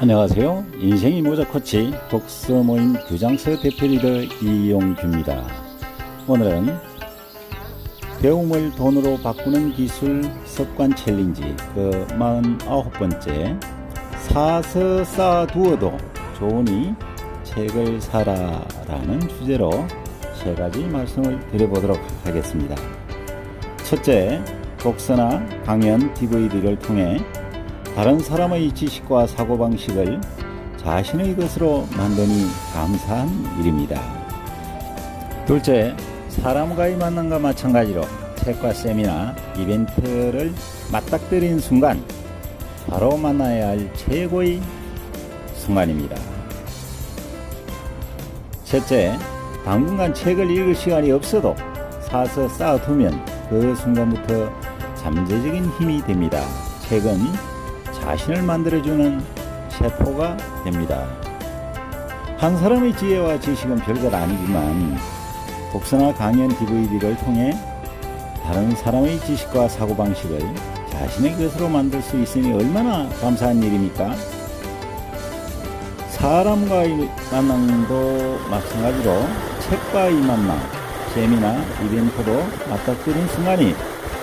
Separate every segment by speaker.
Speaker 1: 안녕하세요. 인생이 모자 코치 독서 모임 규장서 대표 리더 이용규입니다. 오늘은 배움을 돈으로 바꾸는 기술 습관 챌린지 그 49번째 사서 쌓아두어도 좋으니 책을 사라라는 주제로 세 가지 말씀을 드려보도록 하겠습니다. 첫째, 독서나 강연, DVD를 통해 다른 사람의 지식과 사고방식을 자신의 것으로 만드니 감사한 일입니다. 둘째, 사람과의 만남과 마찬가지로 책과 세미나, 이벤트를 맞닥뜨린 순간 바로 만나야 할 최고의 순간입니다. 셋째, 당분간 책을 읽을 시간이 없어도 사서 쌓아두면 그 순간부터 잠재적인 힘이 됩니다. 책은 자신을 만들어주는 세포가 됩니다. 한 사람의 지혜와 지식은 별것 아니지만 독서나 강연 DVD를 통해 다른 사람의 지식과 사고방식을 자신의 것으로 만들 수 있으니 얼마나 감사한 일입니까? 사람과의 만남도 마찬가지로 책과의 만남, 재미나 이벤트도 맞닥뜨린 순간이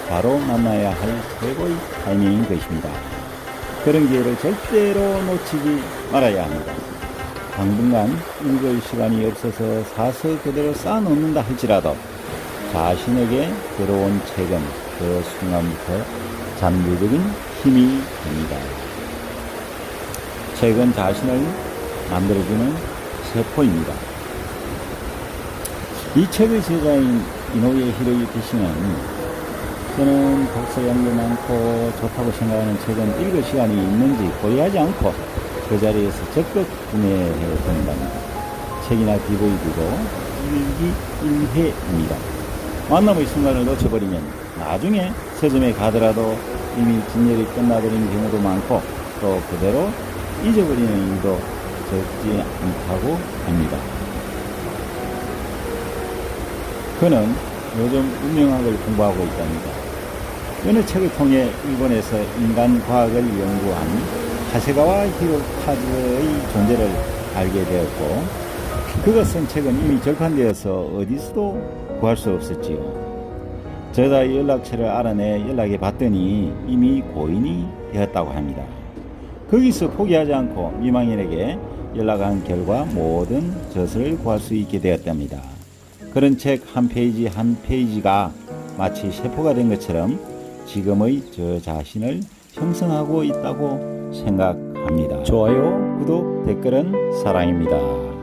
Speaker 1: 바로 만나야 할 최고의 타이밍인 것입니다. 그런 기회를 절대로 놓치지 말아야 합니다. 당분간 읽을 시간이 없어서 사서 그대로 쌓아놓는다 할지라도 자신에게 들어온 책은 그 순간부터 잠재적인 힘이 됩니다. 책은 자신을 만들어주는 세포입니다. 이 책의 제자인 이노우에 히로유키 씨는 저는 독서 양도 많고 좋다고 생각하는 책은 읽을 시간이 있는지 고려하지 않고 그 자리에서 적극 구매해 본답니다. 책이나 DVD도 일기 일회입니다. 만남의 순간을 놓쳐버리면 나중에 서점에 가더라도 이미 진열이 끝나버린 경우도 많고 또 그대로 잊어버리는 일도 적지 않다고 합니다. 그는 요즘 운명학을 공부하고 있답니다. 어느 책을 통해 일본에서 인간 과학을 연구한 하세가와 히로카즈의 존재를 알게 되었고 그가 쓴 책은 이미 절판되어서 어디서도 구할 수 없었지요. 저자 연락처를 알아내 연락해 봤더니 이미 고인이 되었다고 합니다. 거기서 포기하지 않고 미망인에게 연락한 결과 모든 저서를 구할 수 있게 되었답니다. 그런 책 한 페이지 한 페이지가 마치 세포가 된 것처럼 지금의 저 자신을 형성하고 있다고 생각합니다. 좋아요, 구독, 댓글은 사랑입니다.